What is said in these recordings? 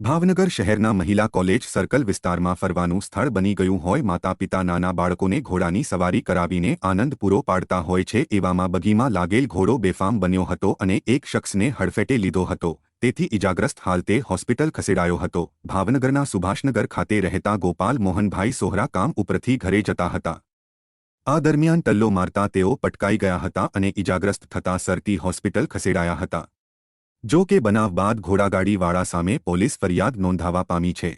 ભાવનગર શહેરના મહિલા college circle વિસ્તારમાં ફરવાનું સ્થળ બની ગયું હોય માતા પિતા નાના બાળકોને ઘોડાની સવારી કરાવીને આનંદ પૂરો પાડતા હોય છે, એવામાં બગીમાં લાગેલ ઘોડો બેફામ બન્યો હતો અને એક શખ્સને હડફેટે લીધો હતો. તેથી ઇજાગ્રસ્ત હાલ તે હોસ્પિટલ ખસેડાયો હતો. ભાવનગરના સુભાષનગર ખાતે રહેતા ગોપાલ મોહનભાઈ સોહરા કામ ઉપરથી ઘરે જતા હતા. આ દરમિયાન ટલ્લો મારતા તેઓ પટકાઈ ગયા હતા અને ઇજાગ્રસ્ત થતા સરતી હોસ્પિટલ ખસેડાયા હતા. જો કે બનાવ બાદ ઘોડાગાડીવાળા સામે પોલીસ ફરિયાદ નોંધાવા પામી છે.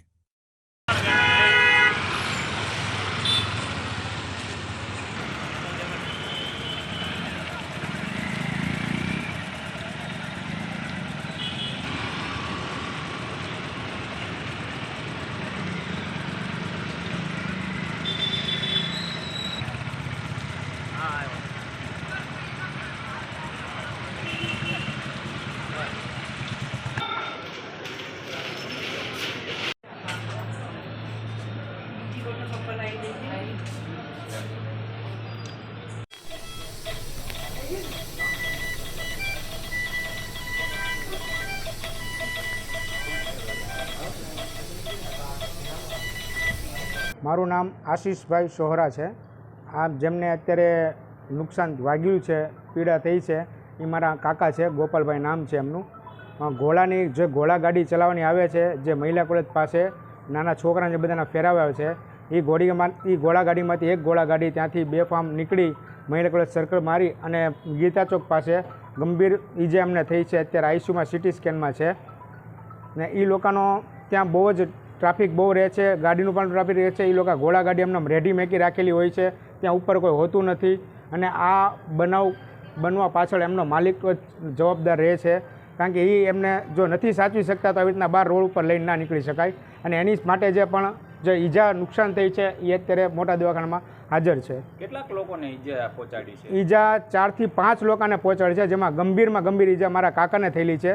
મારું નામ આશીષભાઈ સોહરા છે. આ જેમને અત્યારે નુકસાન વાગ્યું છે, પીડા થઈ છે, એ મારા કાકા છે, ગોપાલભાઈ નામ છે એમનું. ઘોડાની જે ઘોડા ગાડી ચલાવવાની આવે છે, જે મહિલા કોલેજ પાસે નાના છોકરાને જે બધાના ફેરાવ્યા છે એ ઘોડીમાં એ ઘોડાગાડીમાંથી એક ઘોડાગાડી ત્યાંથી બે ફાર્મ નીકળી, મહિલા કોલેજ સર્કલ મારી અને ગીતા ચોક પાસે ગંભીર ઈજા એમને થઈ છે. અત્યારે આઈસીયુમાં સિટી સ્કેનમાં છે. ને એ લોકોનો ત્યાં બહુ જ ટ્રાફિક બહુ રહે છે. ગાડીનું પણ ટ્રાફિક રહે છે. એ લોકો ઘોડાગાડી એમને રેડી મેકી રાખેલી હોય છે. ત્યાં ઉપર કોઈ હોતું નથી. અને આ બનાવ બનવા પાછળ એમનો માલિક જવાબદાર રહે છે. કારણ કે એ એમને જો નથી સાચવી શકતા તો આવી રીતના બહાર રોડ ઉપર લઈને ના નીકળી શકાય. અને એની માટે જે પણ જે ઈજા નુકસાન થઈ છે એ અત્યારે મોટા દવાખાનામાં હાજર છે. કેટલાક લોકોને ઈજા પહોંચાડી છે? ઈજા ચારથી પાંચ લોકોને પહોંચાડી છે જેમાં ગંભીરમાં ગંભીર ઈજા મારા કાકાને થયેલી છે.